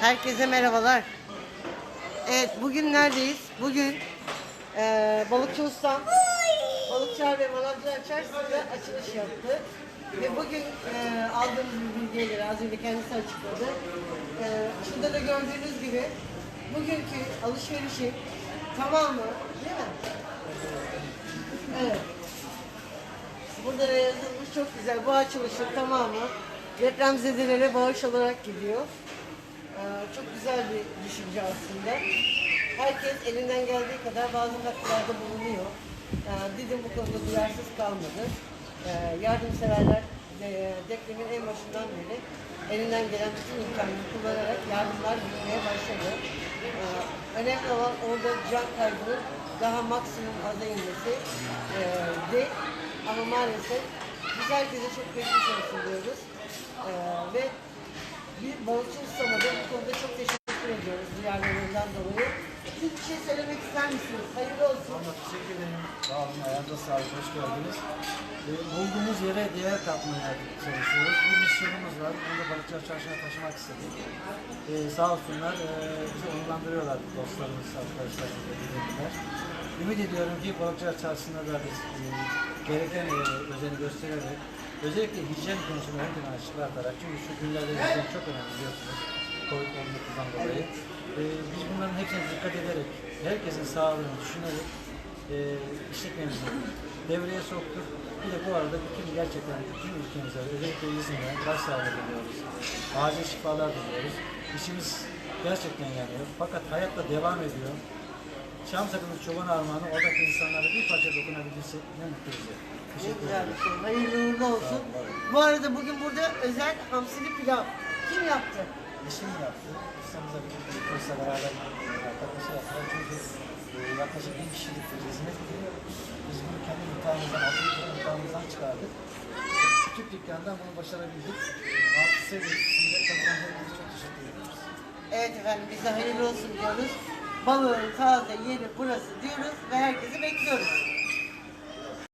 Herkese merhabalar. Evet bugün neredeyiz? Bugün eee Balıkçı Ustam Balıkçılar ve Manavcılar Çarşısı'nda açılış yaptı. Ve bugün eee aldığımız bir bilgileri az önce kendisi açıkladı. Eee şurada da gördüğünüz gibi bugünkü alışverişin tamamı değil mi? Evet. Burada da yazılmış çok güzel. Bu açılışın tamamı depremzedelere bağış olarak gidiyor. Ee, çok güzel bir düşünce aslında. Herkes elinden geldiği kadar bazı katkılarda bulunuyor. Ee, Didim bu konuda duyarsız kalmadı. Ee, yardımseverler e, depremin en başından beri elinden gelen bütün imkanları kullanarak yardımlar gitmeye başladı. Önemli olan orada can kaybının daha maksimum aza inmesi e, de ama maalesef biz herkese çok geçmiş olsun diyoruz. Ve bir balıkçı ustama da bu konuda çok teşekkür ediyoruz duyarlılığından dolayı. Siz bir şey söylemek ister misiniz? Hayırlı olsun. Ama teşekkür ederim. Sağ olun. Ayağınıza sağlık. Hoş geldiniz. Ee, bulduğumuz yere değer katmaya çalışıyoruz. Bir misyonumuz var. Bunu da Balıkçılar Çarşı'na taşımak istedik. Ee, sağ olsunlar. E, bizi onurlandırıyorlar dostlarımız, arkadaşlarımız, bildirimler. Ümit ediyorum ki Balıkçılar Çarşı'nda da biz e, gereken e, özeni göstererek özellikle hijyen konusunda ön plana çıkartarak çünkü şu günlerde hijyen çok önemli biliyorsunuz. Covid-19'dan dolayı. Ee, biz bunların hepsine dikkat ederek, herkesin sağlığını düşünerek e, işletmemizi devreye soktuk. Bir de bu arada bütün gerçekten bütün ülkemize, özellikle İzmir'e başsağlığı diliyoruz. Acil şifalar diliyoruz. İşimiz gerçekten yanıyor. Fakat hayatta devam ediyor. Şam sakızı çoban armağanı oradaki insanlara bir parça dokunabilirse ne mutlu bize. Teşekkür ederim. şey. Hayırlı uğurlu olsun. Bu arada bugün burada özel hamsili pilav. Kim yaptı? İşim yaptı. Ustamızla bir kursla beraber arkadaşı yaptılar. Çünkü e, yaklaşık bin kişilik bir hizmet ediyor. Biz bunu kendi mutfağımızdan, altı mutfağımızdan çıkardık. Küçük dükkandan bunu başarabildik. Artık sevdik. Size katılan herkese çok teşekkür ediyoruz. Evet efendim biz de hayırlı olsun diyoruz. Balığın taze yeri burası diyoruz ve herkesi bekliyoruz.